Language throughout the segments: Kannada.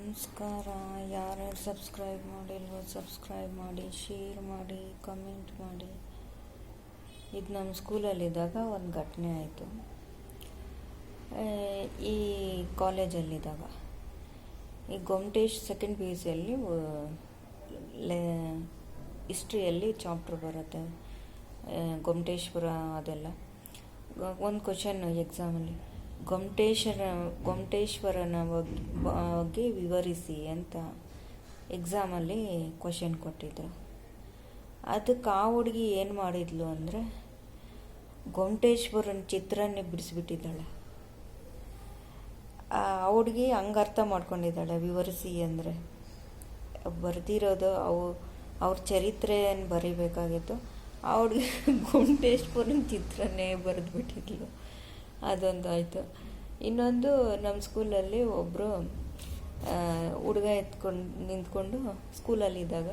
ನಮಸ್ಕಾರ. ಯಾರ್ಯಾರು ಸಬ್ಸ್ಕ್ರೈಬ್ ಮಾಡಿಲ್ವೋ ಸಬ್ಸ್ಕ್ರೈಬ್ ಮಾಡಿ, ಶೇರ್ ಮಾಡಿ, ಕಮೆಂಟ್ ಮಾಡಿ. ಇದು ನಮ್ಮ ಸ್ಕೂಲಲ್ಲಿದ್ದಾಗ ಒಂದು ಘಟನೆ ಆಯಿತು. ಈ ಕಾಲೇಜಲ್ಲಿದ್ದಾಗ. ಈ ಗೊಮಟೇಶ್ ಸೆಕೆಂಡ್ ಪಿ ಯು ಸಿಯಲ್ಲಿ ಹಿಸ್ಟ್ರಿಯಲ್ಲಿ ಚಾಪ್ಟರ್ ಬರುತ್ತೆ. ಗೊಮಟೇಶ್ಪುರ ಅದೆಲ್ಲ. ಒಂದು ಕ್ವಶನ್ ಎಕ್ಸಾಮಲ್ಲಿ ಗೊಮ್ಟೇಶ್ವರ, ಗೊಮಟೇಶ್ವರನ ಬಗ್ಗೆ ವಿವರಿಸಿ ಅಂತ ಎಕ್ಸಾಮಲ್ಲಿ ಕ್ವಶನ್ ಕೊಟ್ಟಿದ್ರು. ಅದಕ್ಕೆ ಆ ಹುಡುಗಿ ಏನು ಮಾಡಿದ್ಲು ಅಂದರೆ, ಗೊಮಟೇಶ್ವರನ ಚಿತ್ರನೇ ಬಿಡಿಸ್ಬಿಟ್ಟಿದ್ದಾಳೆ. ಆ ಹುಡುಗಿ ಹಂಗೆ ಅರ್ಥ ಮಾಡ್ಕೊಂಡಿದ್ದಾಳೆ ವಿವರಿಸಿ ಅಂದರೆ. ಬರೆದಿರೋದು ಅವು, ಅವ್ರ ಚರಿತ್ರೆಯನ್ನು ಬರಿಬೇಕಾಗಿತ್ತು. ಆ ಹುಡುಗಿ ಗೊಮಟೇಶ್ವರನ ಚಿತ್ರನೇ ಬರೆದ್ಬಿಟ್ಟಿದ್ಲು. ಅದೊಂದು ಆಯಿತು. ಇನ್ನೊಂದು ನಮ್ಮ ಸ್ಕೂಲಲ್ಲಿ ಒಬ್ಬರು ಹುಡುಗ ಎತ್ಕೊಂಡು, ನಿಂತ್ಕೊಂಡು ಸ್ಕೂಲಲ್ಲಿದ್ದಾಗ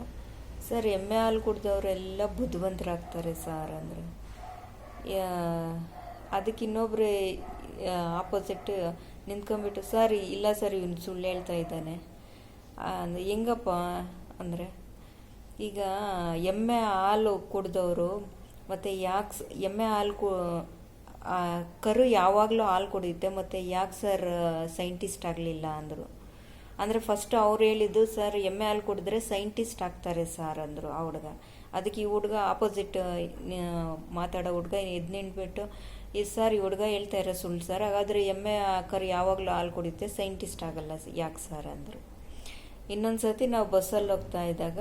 ಸರ್, ಎಮ್ಮೆ ಹಾಲು ಕುಡ್ದವರೆಲ್ಲ ಬುದ್ಧಿವಂತರಾಗ್ತಾರೆ ಸಾರ್, ಅಂದರೆ. ಅದಕ್ಕೆ ಇನ್ನೊಬ್ರು ಆಪೋಸಿಟ್ ನಿಂತ್ಕೊಂಡ್ಬಿಟ್ಟು, ಸರ್, ಇಲ್ಲ ಸರ್, ಇವನು ಸುಳ್ಳು ಹೇಳ್ತಾ ಇದ್ದಾನೆ. ಅಂದರೆ. ಹೆಂಗಪ್ಪ? ಅಂದರೆ. ಈಗ ಎಮ್ಮೆ ಹಾಲು ಕುಡ್ದವರು, ಮತ್ತು ಯಾಕೆ ಎಮ್ಮೆ ಹಾಲು ಕರು ಯಾವಾಗಲೂ ಹಾಲು ಕೊಡಿದ್ದೆ ಮತ್ತು ಯಾಕೆ ಸರ್ ಸೈಂಟಿಸ್ಟ್ ಆಗಲಿಲ್ಲ ಅಂದರು. ಅಂದರೆ ಫಸ್ಟ್ ಅವ್ರು ಹೇಳಿದ್ದು, ಸರ್, ಎಮ್ಮೆ ಹಾಲು ಕುಡಿದ್ರೆ ಸೈಂಟಿಸ್ಟ್ ಆಗ್ತಾರೆ ಸರ್, ಅಂದರು ಆ ಹುಡುಗ. ಅದಕ್ಕೆ ಈ ಹುಡುಗ ಆಪೋಸಿಟ್ ಮಾತಾಡೋ ಹುಡುಗ ಎದ್ದು ನಿಂತ್ಬಿಟ್ಟು ಈ ಸರ್, ಈ ಹುಡುಗ ಹೇಳ್ತಾ ಇರೋ ಸುಳ್ಳು ಸರ್, ಹಾಗಾದರೆ ಎಮ್ಮೆ ಕರು ಯಾವಾಗಲೂ ಹಾಲು ಕುಡಿಯುತ್ತೆ, ಸೈಂಟಿಸ್ಟ್ ಆಗಲ್ಲ ಯಾಕೆ ಸರ್, ಅಂದರು. ಇನ್ನೊಂದು ಸರ್ತಿ ನಾವು ಬಸ್ಸಲ್ಲಿ ಹೋಗ್ತಾ ಇದ್ದಾಗ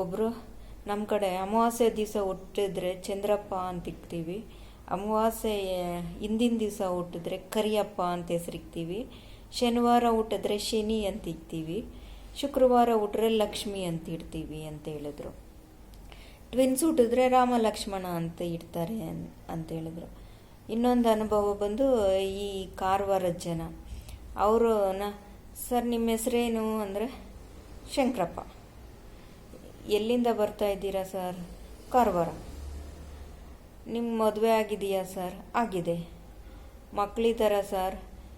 ಒಬ್ಬರು ನಮ್ಮ ಕಡೆ ಅಮಾವಾಸ್ಯ ದಿವಸ ಹುಟ್ಟಿದ್ರೆ ಚಂದ್ರಪ್ಪ ಅಂತ ಇಕ್ತೀವಿ ಅಮಾವಾಸ್ಯೆ ಹಿಂದಿನ ದಿವಸ ಹುಟ್ಟಿದ್ರೆ ಕರಿಯಪ್ಪ ಅಂತ ಹೆಸರಿಕ್ತೀವಿ. ಶನಿವಾರ ಹುಟ್ಟಿದ್ರೆ ಶನಿ ಅಂತ ಇಕ್ತೀವಿ. ಶುಕ್ರವಾರ ಹುಟ್ರೆ ಲಕ್ಷ್ಮಿ ಅಂತ ಇಡ್ತೀವಿ ಅಂತ ಹೇಳಿದ್ರು. ಟ್ವಿನ್ಸ್ ಹುಟ್ಟಿದ್ರೆ ರಾಮ ಲಕ್ಷ್ಮಣ ಅಂತ ಇಡ್ತಾರೆ ಅಂತ ಹೇಳಿದ್ರು. ಇನ್ನೊಂದು ಅನುಭವ ಬಂದು ಈ ಕಾರವಾರದ ಜನ. ಅವರು ಸರ್, ನಿಮ್ಮ ಹೆಸರೇನು? ಅಂದರೆ, ಶಂಕರಪ್ಪ. ಎಲ್ಲಿಂದ ಬರ್ತಾ ಇದ್ದೀರಾ ಸರ್? ಕಾರವಾರ. ನಿಮ್ಮ ಮದುವೆ ಆಗಿದೆಯಾ ಸರ್? ಆಗಿದೆ. ಮಕ್ಕಳಿದ್ದಾರಾ ಸರ್?